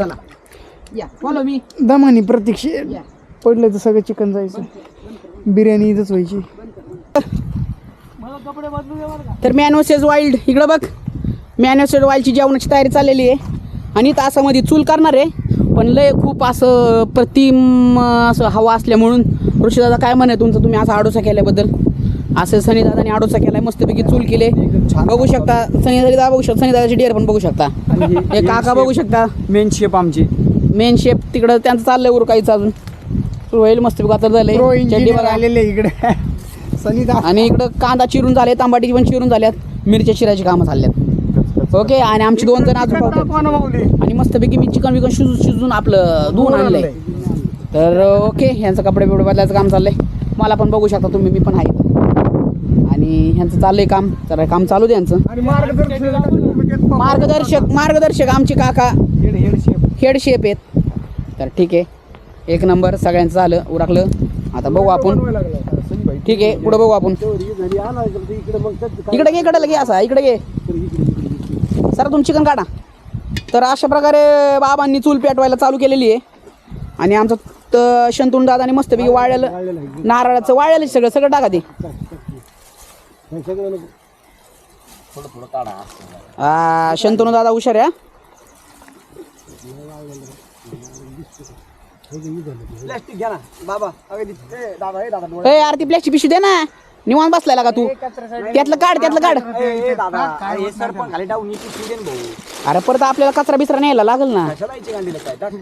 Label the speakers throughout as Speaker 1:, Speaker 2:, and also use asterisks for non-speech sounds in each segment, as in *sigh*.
Speaker 1: चला. या follow me
Speaker 2: Damani प्रतीक्षे.
Speaker 1: या.
Speaker 2: पडलं तर सगळं चिकन जायचं. बिर्याणी इथंच व्हायची.
Speaker 1: तर मॅनोसेज वाईल्ड इकडं बघ. मॅनोसेज वाईल्डची जेवणाची तयारी चाललेली आहे. आणि तासामध्ये चूल करणार आहे. पण लय खूप असं प्रतिम असं हवा असल्यामुळून ऋषीदादा काय म्हणे तुमचं? तुम्ही असा आडोसा केल्याबद्दल. असं सनीदादाने आडोसा केलाय मस्तपैकी चूल केले. बघू शकता सनीदादा बघू शकता सनीदादाची डिअर पण बघू शकता. हे काका बघू शकता.
Speaker 3: मेन शेप आमची.
Speaker 1: मेन शेप तिकडं त्यांचं चाललंय उरकायचं अजून. सुरू होईल मस्तपैकी आता झालंय. बघा.
Speaker 2: आलेले इकडे. सनीदा
Speaker 1: आणि इकडं कांदा चिरून झाले तांबाटी पण चिरून झाल्यात. मिरच्या चिरायची कामं चालल्यात ओके आणि आमची दोन जण अजून आणि मस्तपैकी मी चिकन विकन शिजून शिजून आपलं धुवून आणलंय. तर ओके ह्यांचं कपडे बिपडे बदलायचं काम चाललंय. मला पण बघू शकता तुम्ही मी पण आहे आणि ह्यांचं चाललंय काम. तर काम चालू दे यांचं.
Speaker 2: आणि मार्गदर्शक
Speaker 1: मार्गदर्शक मार्गदर्शक आमचे काका. हेड शेप आहेत. तर ठीक आहे. एक नंबर सगळ्यांचं झालं उरकलं. आता बघू आपण. ठीक आहे पुढं बघू आपण. इकडे घे इकडे घे असा इकडे घे. सर तुम्ही चिकन काढा. तर अशा प्रकारे बाबांनी चूल पेटवायला चालू केलेली आहे. आणि आमचं शंतून दादाने मस्तपैकी वाळलेलं नारळाचं वाळलेलं सगळं सगळं टाका ते. आ, शंतनू दादा हुशार आहे हा.
Speaker 3: प्लॅस्टिक घ्या ना. बाबा अगं ती- ए, दादा ए दादा
Speaker 1: ए यार ती प्लॅस्टिक पिशवी दे ना. निवांत बसलाय का तू? त्यातलं काढ त्यातलं काढ.
Speaker 3: ए, ए, दादा अरे, हे खाली इथे ना भाऊ.
Speaker 1: परत आपल्याला कचरा बिचरा न्यायला लागेल ना.
Speaker 3: कशाला यायची गांडीला काय? टाक.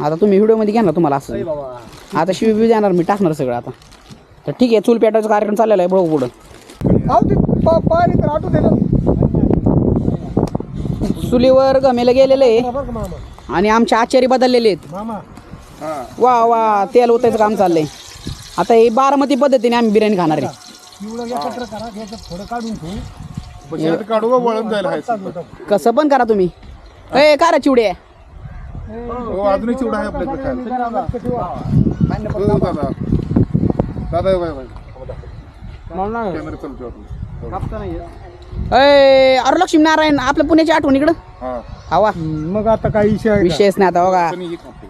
Speaker 1: आता तुम्ही व्हिडिओमध्ये घेणार तुम्हाला
Speaker 3: ए,
Speaker 1: असं
Speaker 3: बाबा.
Speaker 1: आता शिवी देणार मी टाकणार सगळं आता. तर ठीक आहे चूल पेटायचा कार्यक्रम चाललेला आहे बघू पुढं.
Speaker 2: पाणी तर आटू दे ना.
Speaker 1: चुलीवर गमेला गेलेले आहे. आणि आमचे आचारी बदललेले आहेत.
Speaker 2: मामा?
Speaker 1: वा वा तेल ओतायचं काम चाललंय. आता हे बारामती पद्धतीने आम्ही बिर्याणी खाणार आहे.
Speaker 2: एवढं एकत्र करा याच्यात थोडं काढून ठेवू.
Speaker 4: बशात काढू का वळण जायला हाय
Speaker 1: कसं पण करा तुम्ही. ए करा चिवडे?
Speaker 4: हो अजून एक चिवडा आहे आपल्याकडे हो, दादा. दादा बाय बाय. कॅमेरा चालतो आपण
Speaker 1: ए अरे लक्ष्मी नारायण आपल्या पुण्याची आठवण इकडं?
Speaker 4: हा.
Speaker 1: हवा
Speaker 2: मग आता काही विषय आहे?
Speaker 1: विषयच नाही आता बघा
Speaker 4: पण एक खाते.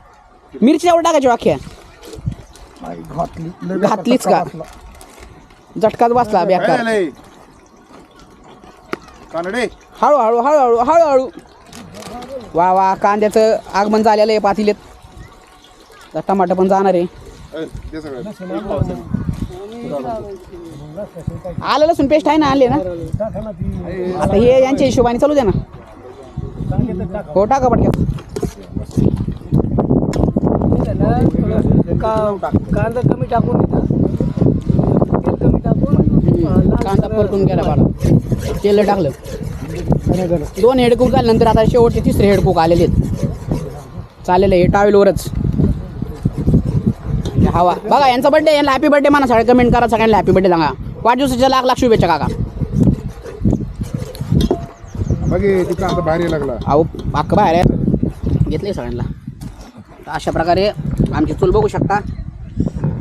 Speaker 1: मिरची एवढं टाकायची वाख्या
Speaker 2: नाही, घातली. लय
Speaker 1: घातलीच का? झटकाच बसला बेकार.
Speaker 4: कानडे.
Speaker 1: हळूहळू हळूहळू हळूहळू. वा वा कांद्याचं आगमन झालेलं आहे पातीलेत. टमाटर पण जाणार आहे.
Speaker 4: ए, दे सगळं.
Speaker 1: आलं लसूण पेस्ट आहे ना आणले ना. आता हे यांच्या हिशोबाने चालू द्या ना. हो टाका पटक्यात.
Speaker 2: कांदा कमी टाकून कमी टाकून
Speaker 1: कांदा परतून गेला बाळा. तेल टाकलं. दोन हेडकूक झाल्यानंतर आता शेवटचे तिसरे हेडकूक आलेले आहेत. चालेल हे टावेलवरच हवा बघा यांचा बड्डे यांना हॅपी बड्डे म्हणा सगळ्या कमेंट करा सगळ्यांना हॅपी बड्डे सांगा. वाढदिवसाच्या लाख लाख शुभेच्छा काका.
Speaker 4: बघ आता लागला.
Speaker 1: अहो पाक बाहेर आहे. घेतले सगळ्यांना. तर अशा प्रकारे आमची चूल बघू शकता.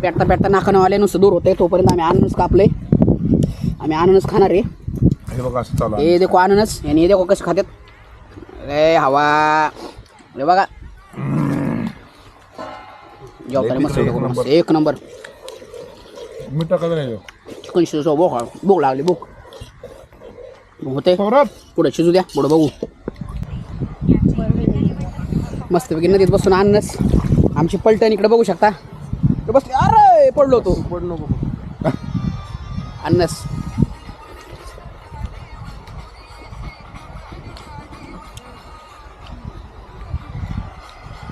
Speaker 1: पेटता पेटता नाकानवाले नुसतं दूर होते तोपर्यंत आम्ही अननस कापले आम्ही अननस खाणार आहे.
Speaker 4: हे बघा असं चालू आहे.
Speaker 1: हे देखो अननस आणि हे देखो कसं खात्यात. रे हवा. हे बघा. मस्त
Speaker 4: मीठ नाही.
Speaker 1: चिकन शिजू भूक लागली मग होते. पुढे शिजू द्या पुढे बघू. मस्तपैकी नदीत बसून अननस आमची पलटण इकडे बघू शकता. इकडे बसली. अरे पडलो तो. पडलो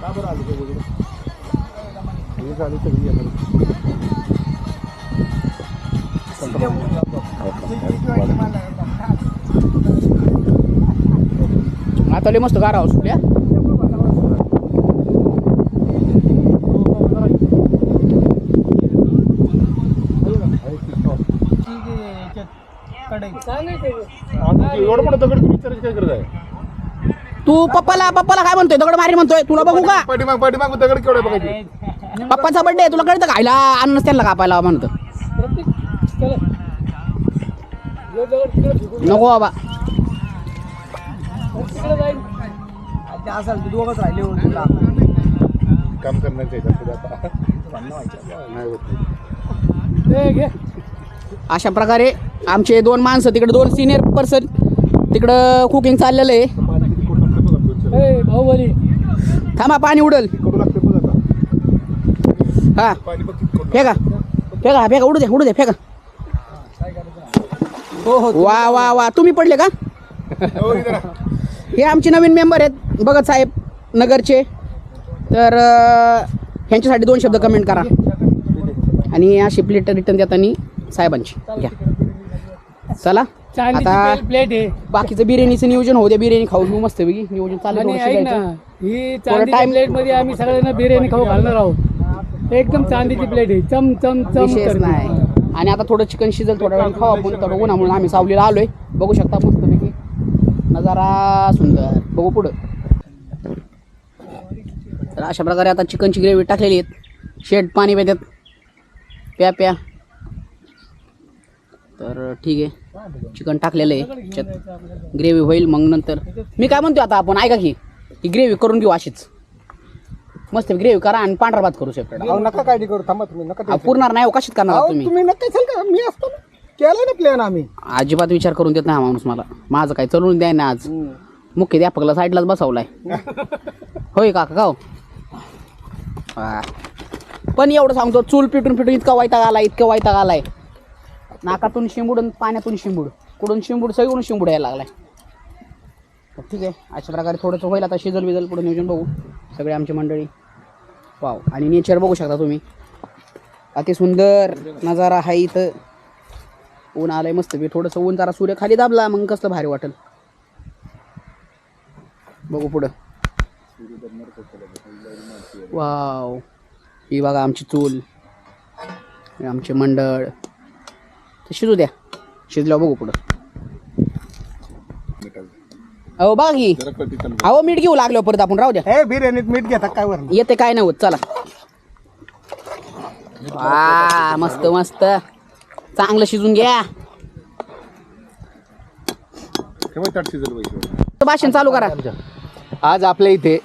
Speaker 1: लय मस्त गारा सुटल्या
Speaker 4: एवढं मोठं दगड तुम्ही विचारायची काय गरज आहे
Speaker 1: तू पप्पाला पप्पाला काय म्हणतोय दगड मारी म्हणतोय तुला बघू का
Speaker 4: पाठीमाग पाठीमाग दगड केवढे बघायचे
Speaker 1: पप्पाचा बड्डे तुला कळतं खायला अननस त्यांना कापायला म्हणतं. नको बाबा.
Speaker 3: वाटते असाल तर दोघंच राहिले हो तुला.
Speaker 4: काम करण्याचं आहे.
Speaker 1: अशा प्रकारे आमचे दोन माणसं तिकडे दोन सिनियर पर्सन तिकडं कुकिंग चाललेलं आहे. थांबा पाणी उडल
Speaker 4: कडू लागते बघ आता
Speaker 1: हा. फेका. फेका फेका उडू दे उडू दे फेका.
Speaker 3: हो हो
Speaker 1: वा वा वा. तुम्ही पडले का.
Speaker 4: हो,
Speaker 1: आमचे नवीन मेंबर आहेत भगत साहेब नगरचे. तर ह्यांच्यासाठी दोन शब्द कमेंट करा. आणि अशी प्लेट रिटर्न देताना साहेबांची. घ्या. चला. आता
Speaker 2: प्ले- प्लेट आहे.
Speaker 1: बाकीचं बिर्याणीचं नियोजन होऊ द्या बिर्याणी खाऊ. घेऊ मस्त नियोजन
Speaker 2: चांदीच्या
Speaker 1: time-
Speaker 2: प्लेटमध्ये आम्ही सगळ्यांना बिर्याणी खाऊ घालणार आहोत. एकदम चांदीची प्लेट आहे. चम चम चम करते.
Speaker 1: नाही. आणि आता थोडं चिकन शिजेल थोड्या वेळ खाऊ आपण. थोडं उन्हामुळे आम्ही सावलीला आलोय. बघू शकता मस्तपैकी. नजारा सुंदर. बघू पुढं. तर अशा प्रकारे आता चिकनची ग्रेव्ही टाकलेली आहेत. शेड पाणी पेतात प्या प्या. तर ठीक आहे. चिकन टाकलेलं आहे. त्याच्यात ग्रेव्ही होईल. मग नंतर मी काय म्हणतो आता आपण? ऐका की. ही ग्रेव्ही करून घेऊ अशीच. मस्त ग्रेव्ही करा आणि पांढरा भात करू
Speaker 3: अहो नका काळजी करू थांबा तुम्ही नका
Speaker 1: पुरणार नाही हो, कशात करणार
Speaker 3: अहो,
Speaker 1: तुम्ही?
Speaker 3: का मी असतो ना. केलं ना प्लॅन आम्ही.
Speaker 1: अजिबात विचार करून देत नाही हा माणूस मला. माझं काय चलून द्याय ना आज. मुख्याध्यापकला साईडलाच बसवलाय. होय काका का हो? हा. पण एवढं सांगतो चूल पिटून पिटून इतका वैताग आलाय इतका वैताग आलाय. नाकातून शिंबूड आणि पाण्यातून शिंबूड. कुठून शिंबूड सगळीकडून शिंबूड यायला लागलाय. ठीक आहे अशा प्रकारे थोडंसं होईल. आता शिजल विजल पुढे नियोजन बघू सगळे आमची मंडळी. वाव. आणि नेचर बघू शकता तुम्ही. अति सुंदर नजारा आहे इथं. ऊन आलं आहे मस्त मी थोडंसं ऊन जरा सूर्य खाली दाबला मग कसलं भारी वाटेल. बघू पुढं. वाव. ही बघा आमची चूल. आमचे मंडळ. शिजू द्या. शिजल्यावर बघू पुढं. अहो बघा की. अहो मीठ घेऊ लागलो परत आपण राहू द्या.
Speaker 3: हे बिर्याणीत मीठ घेतात काय वर
Speaker 1: येते काय नाही होत चला. वा मस्त मस्त. चांगलं शिजून घ्या.
Speaker 4: केव्हा ताट शिजल पाहिजे
Speaker 1: भाषण चालू करा.
Speaker 5: आज आपल्या इथे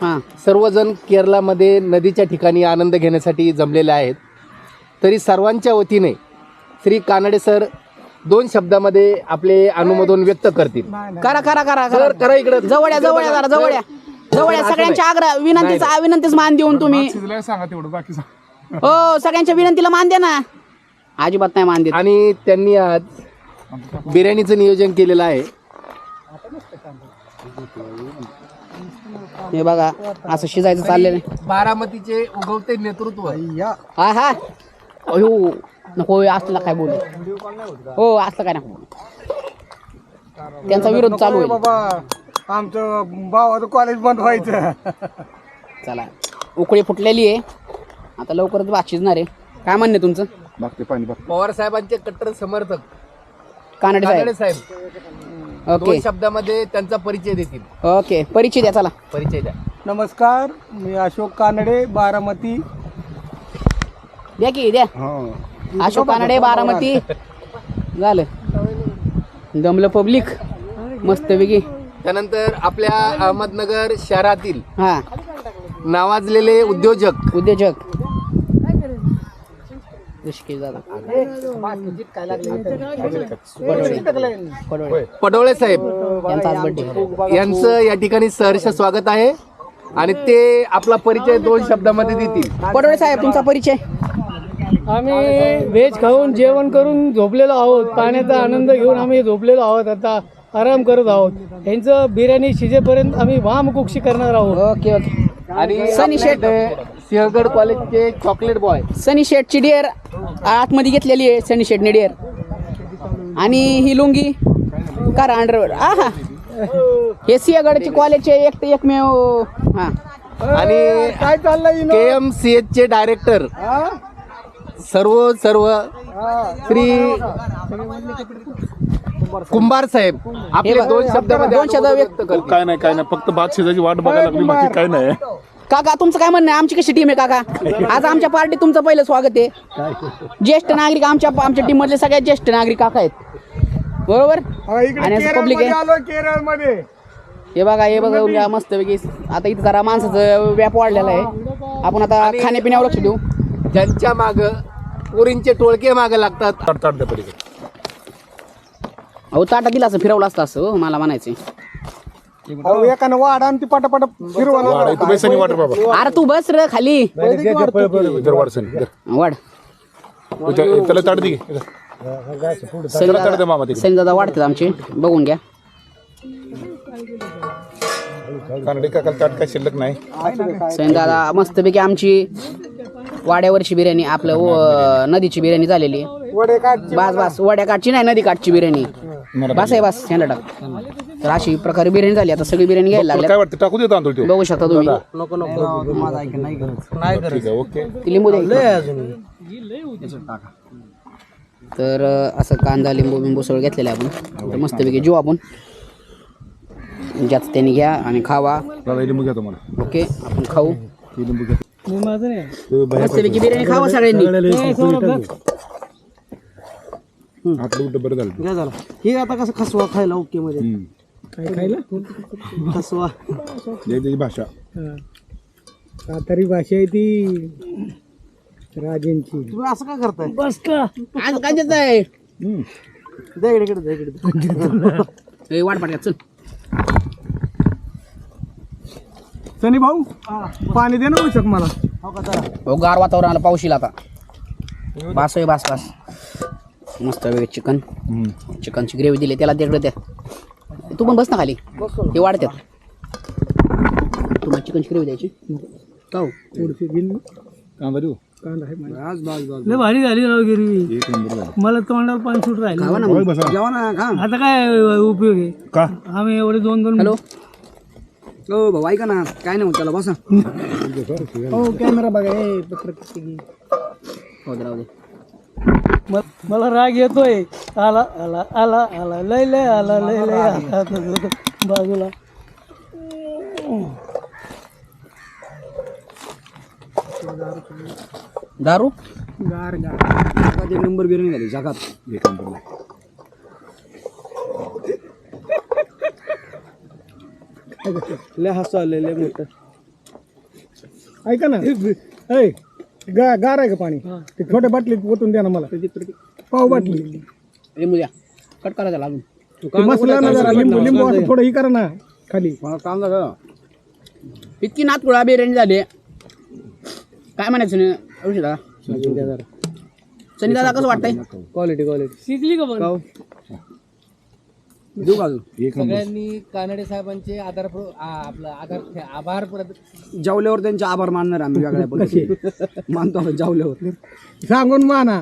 Speaker 1: हां.
Speaker 5: सर्वजण केरळामध्ये नदीच्या ठिकाणी आनंद घेण्यासाठी जमलेले आहेत. तरी सर्वांच्या वतीने श्री कानडे सर दोन शब्दामध्ये आपले अनुमोदन व्यक्त करतील.
Speaker 1: करा करा करा
Speaker 5: सर करा इकडं.
Speaker 1: जवळ या जवळ या जरा जवळ या. जवळ या. सगळ्यांच्या आग्रह विनंतीचा विनंतीच मान देऊन तुम्ही.
Speaker 4: सांगा तेवढं बाकी
Speaker 1: हो सगळ्यांच्या विनंतीला मान द्या ना. अजिबात नाही मान देत.
Speaker 5: आणि त्यांनी आज बिर्याणीचं नियोजन केलेलं आहे.
Speaker 1: हे बघा असं शिजायचं चाललेलं आहे.
Speaker 5: बारामतीचे उगवते नेतृत्व.
Speaker 1: हा हा. अयो नको असलं काय बोलू? हो असलं काय नको बोलू. त्यांचा विरोध चालू आहे.
Speaker 3: बाबा आमचं भावाचं कॉलेज बंद व्हायचं.
Speaker 1: चला. उकळी फुटलेली आहे. आता लवकरच भात शिजणार आहे. काय म्हणणे तुमचं?
Speaker 4: बाकी पाणी बघ
Speaker 5: पवार साहेबांचे कट्टर समर्थक.
Speaker 1: कानडे
Speaker 5: कानडे
Speaker 1: साहेब
Speaker 5: साहेब.
Speaker 1: ओके.
Speaker 5: दोन शब्दामध्ये त्यांचा परिचय देतील.
Speaker 1: ओके. परिचय द्या चला.
Speaker 5: परिचय द्या.
Speaker 3: नमस्कार मी अशोक कानडे बारामती
Speaker 1: द्या की द्या. अशोक कानडे बारामती. झालं. दमलं पब्लिक. मस्तपैकी
Speaker 5: त्यानंतर आपल्या अहमदनगर शहरातील
Speaker 1: हा.
Speaker 5: नावाजलेले उद्योजक.
Speaker 1: उद्योजक.
Speaker 5: पडोळे साहेब.
Speaker 1: यांचं
Speaker 5: या ठिकाणी सहर्ष स्वागत आहे. आणि ते आपला परिचय दोन शब्दामध्ये देतील.
Speaker 1: पडवळे साहेब तुमचा परिचय?
Speaker 2: आम्ही व्हेज खाऊन जेवण करून झोपलेलो आहोत. पाण्याचा आनंद घेऊन आम्ही झोपलेलो आहोत. आता आराम करत आहोत. यांचं बिर्याणी शिजेपर्यंत आम्ही वामकुक्षी करणार आहोत.
Speaker 1: Okay okay.
Speaker 5: आणि
Speaker 1: सनी शेट.
Speaker 5: सिंहगड कॉलेजचे चॉकलेट बॉय.
Speaker 1: सनी शेटची डिअर आतमध्ये घेतलेली आहे सनी शेटने डिअर आणि ही लुंगी करा अंडरवेअर. आहा. हे सिंहगडचे कॉलेजचे एक ते एकमेव हां.
Speaker 5: आणि
Speaker 3: काय चाललंय इनो?
Speaker 5: के एम सी एच चे डायरेक्टर
Speaker 3: हा?
Speaker 5: सर्व सर्व.
Speaker 3: हा.
Speaker 5: श्री कुंभार साहेब. आपले दोन शब्दामध्ये
Speaker 1: दोन शब्द व्यक्त
Speaker 5: करतील.
Speaker 4: काय नाही काय नाही. फक्त भात शिजायची वाट बघायला लागली बाकी काय नाही.
Speaker 1: काका तुमचं काय म्हणणं आहे? आमची कशी टीम आहे काका? आज आमच्या पार्टीत तुमचं पहिलं स्वागत आहे. ज्येष्ठ नागरिक आमच्या आमच्या टीम मधले सगळ्यात ज्येष्ठ नागरिक काका आहेत. बरोबर?
Speaker 3: हा, इकडे
Speaker 1: आणि असं public
Speaker 3: केरळमध्ये
Speaker 1: आहे.
Speaker 3: आलो केरळमध्ये.
Speaker 1: हे बघा हे बघा घ्या मस्तपैकी. आता इथं जरा माणसाचं व्याप वाढलेला आहे. आपण आता खाण्यापिण्यावर लक्ष देऊ.
Speaker 5: ज्यांच्या माग पोरींचे टोळके मागे लागतात.
Speaker 1: अहो ताटा दिला असं फिरवलं असतं असं हो, मला म्हणायचं
Speaker 3: अहो एकानं वाढ आणि ती पटापट फिरवा
Speaker 4: वाढ इथं बैसनी वाटर बाबा.
Speaker 1: अरे तू बस रे खाली.
Speaker 4: इधर वाढ सनी
Speaker 1: वाढ.
Speaker 4: त्याला ताट दे. इधर. त्याला ताट दे मामा तिकडे.
Speaker 1: सैन दादा वाढतात आमचे. बघून घ्या.
Speaker 4: कानडी काकाला ताट काय शिल्लक नाही.
Speaker 1: सैन दादा मस्तपैकी आमची वाड्यावरची बिर्याणी आपलं व- नदीची बिर्याणी झालेली. आहे
Speaker 3: वडे काढ
Speaker 1: बस बस वड्या काठची नाही नदी काठची बिर्याणी बस आहे बस शेंडा टाक. तर अशी प्रकारे बिर्याणी झाली आता सगळी बिर्याणी घ्यायला
Speaker 4: तुला
Speaker 1: लागल्या.
Speaker 4: काय वाटतं टाकू दे तांदूळ तो.
Speaker 1: बघू शकता तुम्ही.
Speaker 3: नको नको माझा ऐक नाही करत
Speaker 4: ठीक आहे ओके.
Speaker 1: ती लिंबू द्या
Speaker 3: अजून.
Speaker 1: तर अं, असं कांदा लिंबू बिंबू सगळं घेतलेलं आहे आपण. तर मस्तपैकी जेऊ आपण. ज्यात त्यांनी घ्या आणि खावा.
Speaker 4: दादा हे लिंबू घ्या तुम्हाला.
Speaker 1: ओके आपण खाऊ.
Speaker 4: हे लिंबू घ्या
Speaker 2: मी माझं नाही.
Speaker 4: ते बाहेर
Speaker 1: मस्तपैकी बिर्याणी खावा सगळ्यांनी.
Speaker 4: आपलं उलट बरं झालं.
Speaker 3: काय झालं हे आता कसं खसवा खायला ओके मध्ये
Speaker 4: हम्म.
Speaker 2: काय खायला?
Speaker 3: खसवा.
Speaker 4: भाषा.
Speaker 2: सातारी भाषा आहे ती राजेंची.
Speaker 3: तुम्ही असं का करताय?
Speaker 2: बस का?
Speaker 1: आज काय देत आहे
Speaker 4: हम्म.
Speaker 3: दे इकडे इकडे दे इकडे दे.
Speaker 1: ए, वाट पाठ्यात चल.
Speaker 3: सनी भाऊ पाणी दे ना उचक मला.
Speaker 1: हो गार वातावरण आलं पाऊस येईल आता. बास आहे बास बास. मस्त वेगळे चिकन. चिकनची ग्रेव्ही दिली त्याला तिकडे द्या तू पण बस ना खाली. ते वाढतात तुम्हाला चिकनची ग्रेव्ही द्यायची. का हो?
Speaker 4: कांदा देऊ?
Speaker 3: आज बाज बाज
Speaker 2: लय भारी झाली राव गिरवी.
Speaker 4: एक नंबर झालं.
Speaker 2: मला तोंडावर पाणी सुट राहिलं.
Speaker 1: खावा ना मग.
Speaker 4: बसा
Speaker 2: आता काय उपयोग आहे?
Speaker 4: का?
Speaker 2: आम्ही एवढे दोन दोन
Speaker 1: हॅलो?
Speaker 3: हो भाऊ ऐका ना काय नाही होत त्याला बसा हो कॅमेरा बघा ए पत्रक
Speaker 1: हो दे, राहू दे
Speaker 2: म- मला राग येतोय आला आला आला आला लय लय आला लय लय आला बाजूला
Speaker 1: दारू
Speaker 3: गार गार एक नंबर बिर्याणी झाली जगात
Speaker 4: एक नंबर
Speaker 3: लय हसू आले लय मोठं.
Speaker 2: ऐका ना. ऐ गा गार आहे का पाणी? ते छोट्या बाटलीत ओतून द्या ना मला. पाव बाटली.
Speaker 1: लिंबू द्या कट करा त्याला अजून
Speaker 2: ते मसाला ना जरा लिंबू लिंबू असं थोडं ही करा ना खाली.
Speaker 3: मला कांदा का
Speaker 1: इतकी नातकुळा बिर्याणी झाली. काय म्हणायचं नाही औषध दादा सनी दादा कसं वाटतंय?
Speaker 3: क्वालिटी क्वालिटी
Speaker 2: शिजली का पण
Speaker 3: देऊ का अजून?
Speaker 4: एक नंबर.
Speaker 5: सगळ्यांनी कानडे साहेबांचे आधार आपलं आधार आभार
Speaker 3: जेवल्यावर त्यांचे आभार मानणार आम्ही वेगळ्या *laughs* पद्धतीने. मानतो आपण जेवल्यावर.
Speaker 2: सांगून माना.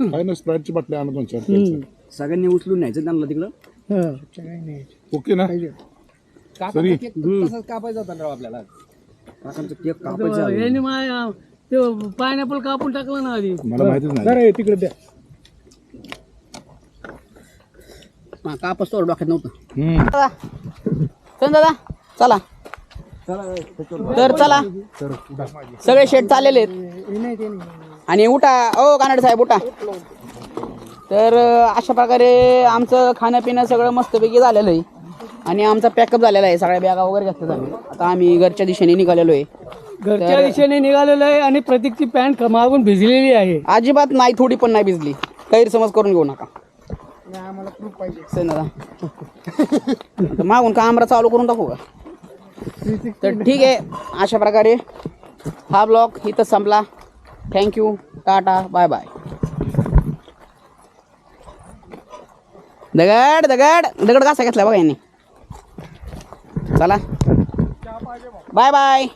Speaker 4: काय ना स्प्राईटची बाटली आणत दोन चार प्यायचं.
Speaker 3: सगळ्यांनी उचलून न्यायचं त्यांना तिकडं?
Speaker 2: हं.
Speaker 4: ओके ना? सरी.
Speaker 5: कापायचा होता राव आपल्याला.
Speaker 3: काकांचं केक कापायचं
Speaker 2: यांनी माय ते पायनॅपल कापून टाकलं ना आधी.
Speaker 4: मला माहितीच नाही.
Speaker 2: तिकडे द्या
Speaker 1: हा, कापस तोड डोक्यात नव्हतं.
Speaker 4: हम्म.
Speaker 1: दादा चल दादा चला. तर चला. सगळे शेट चाललेले आहेत. आणि उठा. ओ कानडे साहेब उठा. तर अं, अशा प्रकारे आमचं खाणं पिणं सगळं मस्तपैकी झालेलं आहे. आणि आमचा पॅकअप झालेला आहे. सगळ्या बॅगा वगैरे घेतल्यात आम्ही आता आम्ही घरच्या दिशेने निघालेलो आहे.
Speaker 2: घरच्या दिशेने निघालेलं आहे आणि प्रतीकची पॅन्ट मागून भिजलेली आहे.
Speaker 1: अजिबात नाही थोडी पण नाही भिजली. गैरसमज करून घेऊ नका. मागून कामरा चालू करून टाकू का? तर ठीक आहे अशा प्रकारे हा ब्लॉग इथं संपला. थँक्यू टाटा बाय बाय दगड दगड दगड कसा घेतला बघा यांनी. चला. Bye bye